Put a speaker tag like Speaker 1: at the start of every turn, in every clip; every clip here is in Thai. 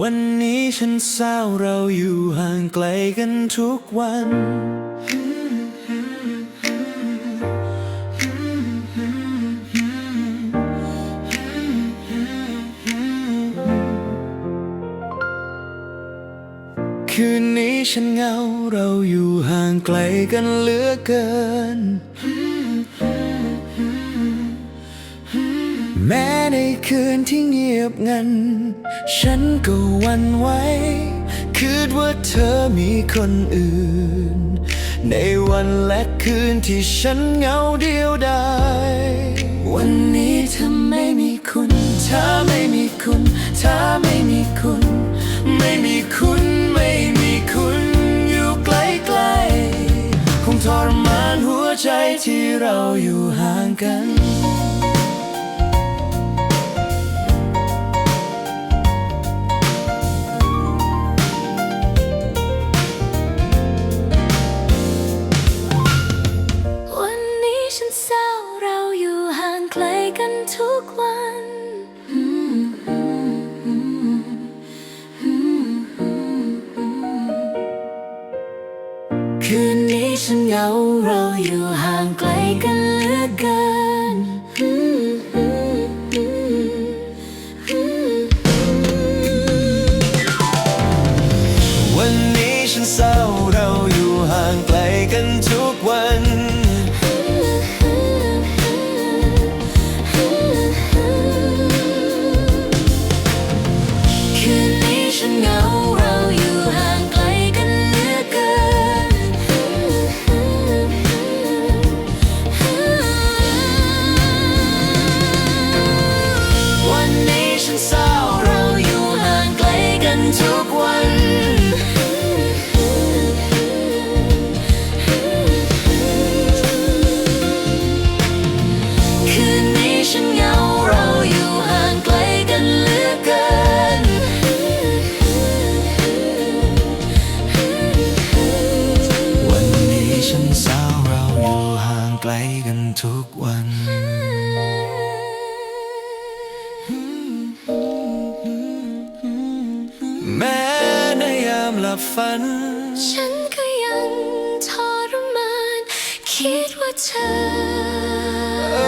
Speaker 1: วันนี้ฉันเศร้าเราอยู่ห่างไกลกันทุกวัน คืนนี้ฉันเหงาเราอยู่ห่างไกลกันเหลือเกิน คืนที่เงียบงัน ฉันก็หวันไหวคิดว่าเธอมีคนอื่น ในวันและคืนที่ฉันเหงาเดียวดายวันนี้เธอไม่มีคุณเธอไม่มีคุณเธอไม่มีคุณ ไม่มีคุณไม่มีคุณ อยู่ไกลๆคงทรมานหัวใจที่เราอยู่ห่างกัน
Speaker 2: คืนนี้ฉันเหงาเราอยู่ห่างไกลกัน กัน
Speaker 1: หลับฝัน
Speaker 2: ฉันก็ยังทรมาน คิดว่าเธอ
Speaker 1: เอ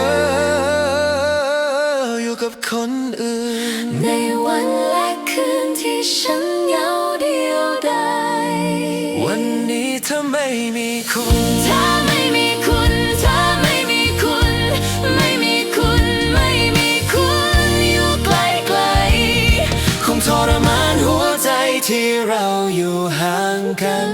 Speaker 1: ออยู่กับคนอื่น
Speaker 2: ในวันและคืนที่ฉันเหงาเดียวดาย
Speaker 1: วันนี้เธอไม่มีคุณ ที่เราอยู่ห่างกัน